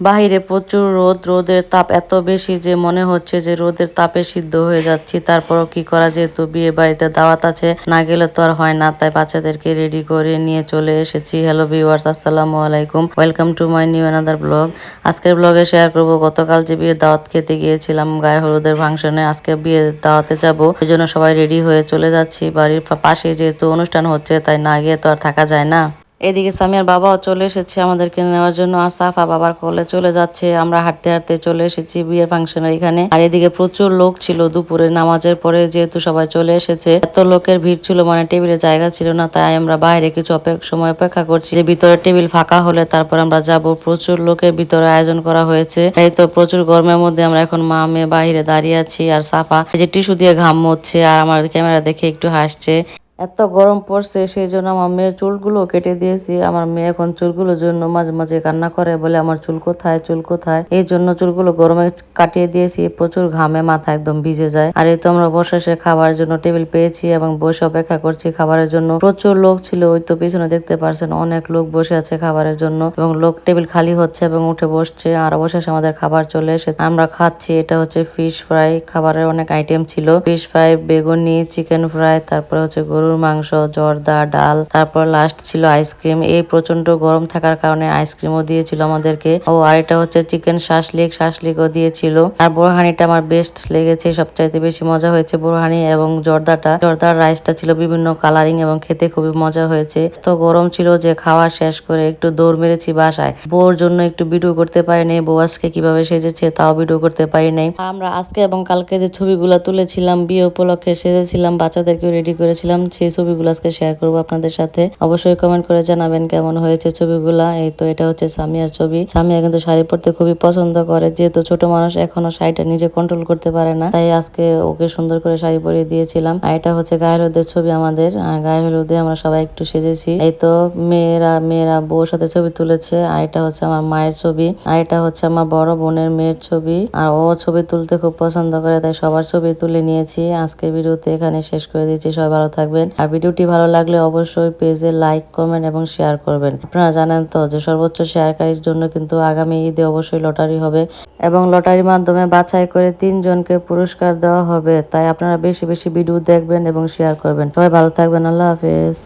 বাহিরে প্রচুর রোদ, রোদের তাপ এত বেশি যে মনে হচ্ছে যে রোদের তাপে সিদ্ধ হয়ে যাচ্ছি। তারপরও কি করা যেহেতু বিয়ে বাড়িতে দাওয়াত আছে, না গেলে তো আর হয় না। তাই বাচ্চাদেরকে রেডি করে নিয়ে চলে এসেছি। হ্যালো ভিউয়ার্স আসসালামু আলাইকুম। Welcome to my new another blog আজকের ব্লগে শেয়ার করব, গতকাল যে বিয়ের দাওয়াত খেতে গিয়েছিলাম, গায়ে হলুদের ফাংশনে আজকে বিয়ের দাওয়াতে যাব। এই জন্য সবাই রেডি হয়ে চলে যাচ্ছি। বাড়ির পাশে যেহেতু অনুষ্ঠান হচ্ছে, তাই না গিয়ে তো আর থাকা যায় না। এদিকে সামিয়ার বাবাও চলে এসেছে আমাদেরকে নেওয়ার জন্য আর সাফা বাবার কোলে চলে যাচ্ছে। আমরা হাঁটতে হাঁটতে চলে এসেছি বিয়ের ফাংশনের এখানে। আর এদিকে প্রচুর লোক ছিল দুপুরে নামাজের পরে যেহেতু সবাই চলে এসেছে। এত লোকের ভিড় ছিল মানে টেবিলে জায়গা ছিল না, তাই আমরা বাইরে কিছু সময় অপেক্ষা করছি। যে ভিতরে টেবিল ফাঁকা হলে তারপর আমরা যাব। প্রচুর লোকের ভিতরে আয়োজন করা হয়েছে। এই তো প্রচুর গরমের মধ্যে আমরা এখন মা, মেয়ে বাইরে দাঁড়িয়ে আছি আর সাফা যে টিস্যু দিয়ে ঘাম হচ্ছে আর আমার ক্যামেরা দেখে একটু হাসছে। এত গরম পড়ছে সেই জন্য আমার মেয়ের চুলগুলো কেটে দিয়েছি। আমার মেয়ে এখন চুলগুলোর জন্য মাঝে মাঝে কান্না করে, বলে আমার চুল কোথায় চুল কোথায়? এই জন্য চুলগুলো গরমে কাটিয়ে দিয়েছি, প্রচুর ঘামে মাথা একদম ভিজে যায়। আর এই তো আমরা বসে সে খাবার জন্য টেবিল পেয়েছি এবং বসে অপেক্ষা করছি খাবারের জন্য। প্রচুর লোক ছিল, ওই তো পিছনে দেখতে পারছেন, অনেক লোক বসে আছে খাবারের জন্য এবং লোক টেবিল খালি হচ্ছে এবং উঠে বসছে। আর অবশেষে আমাদের খাবার চলে এসে আমরা খাচ্ছি, এটা হচ্ছে ফিশ ফ্রাই। খাবারের অনেক আইটেম ছিল, ফিশ ফ্রাই, বেগুনি, চিকেন ফ্রাই, তারপরে হচ্ছে গরু গরুর মাংস, জর্দা, ডাল, তারপর লাস্ট ছিল আইসক্রিম এই প্রচণ্ড গরম থাকার কারণে আইসক্রিমও দিয়েছিল আমাদেরকে। ও, আর এটা হচ্ছে চিকেন শাসলিক, শাসলিকও দিয়েছিল। আর বোরহানিটা আমার বেস্ট লেগেছে, সবচাইতে বেশি মজা হয়েছে বোরহানি এবং জর্দাটা। জর্দার রাইসটা ছিল বিভিন্ন কালারিং এবং খেতে খুবই মজা হয়েছে। তো গরম ছিল যে খাওয়া শেষ করে একটু দৌড় মেরেছি বাসায়। বউর জন্য একটু ভিডিও করতে পারিনি, বউ আজকে কীভাবে সেজেছে তাও ভিডিও করতে পারি নাই আমরা আজকে এবং কালকে যে ছবিগুলো তুলেছিলাম, বিয়ে উপলক্ষে সেজেছিলাম বাচ্চাদেরকে রেডি করেছিলাম। সেই ছবিগুলো আজকে শেয়ার করব আপনাদের সাথে। অবশ্যই কমেন্ট করে জানাবেন কেমন হয়েছে ছবিগুলা। এই তো এটা হচ্ছে সামিয়ার ছবি। সামিয়া কিন্তু শাড়ি পরতে খুবই পছন্দ করে। যেহেতু ছোট মানুষ, এখনও শাড়িটা নিজে কন্ট্রোল করতে পারে না। তাই আজকে ওকে সুন্দর করে শাড়ি পরিয়ে দিয়েছিলাম। আর এটা হচ্ছে গায়ে হলুদের ছবি আমাদের। গায়ের হলুদে আমরা সবাই একটু সেজেছি। এই তো মেয়েরা মেয়েরা বউর সাথে ছবি তুলেছে। আর এটা হচ্ছে আমার মায়ের ছবি। আর এটা হচ্ছে আমার বড় বোনের মেয়ের ছবি। আর ও ছবি তুলতে খুব পছন্দ করে, তাই সবার ছবি তুলে নিয়েছি। আজকে ভিডিওতে এখানে শেষ করে দিয়েছি সবাই ভালো থাকবেন। আর ভিডিওটি ভালো লাগলে অবশ্যই পেজে লাইক, কমেন্ট এবং শেয়ার করবেন। আপনারা জানেন তো যে সর্বোচ্চ শেয়ারকারীর জন্য কিন্তু আগামী ঈদে অবশ্যই লটারি হবে এবং লটারির মাধ্যমে বাছাই করে তিনজনকে পুরস্কার দেওয়া হবে। তাই আপনারা বেশি বেশি ভিডিও দেখবেন এবং শেয়ার করবেন। সবাই ভালো থাকবেন। আল্লাহ হাফেজ।